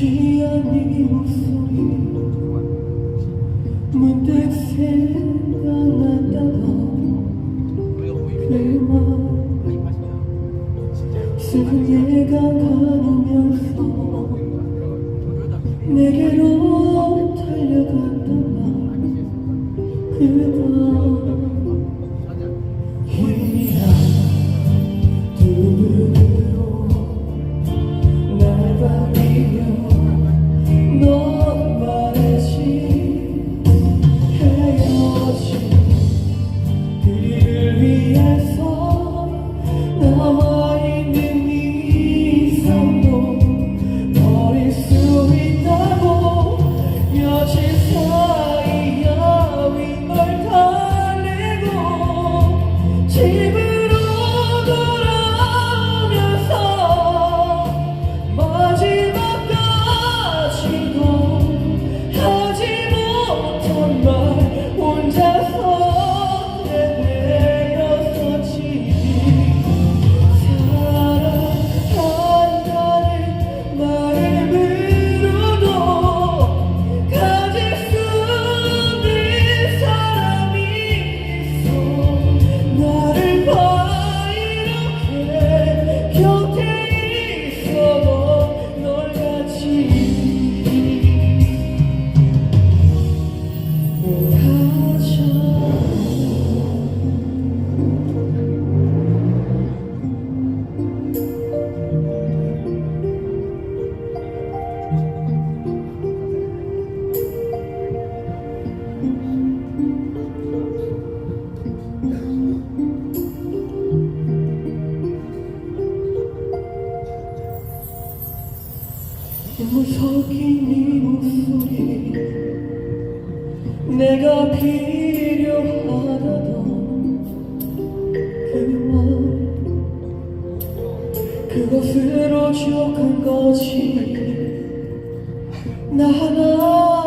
취한 네 목소리 문득 생각났다가 그말 슬픈 예감 가누면서 내게로 날 그밤 Te 무 섞인 네 목소리. 내가 필요하다던 그말 그것으로 기억한 거지. 나 하나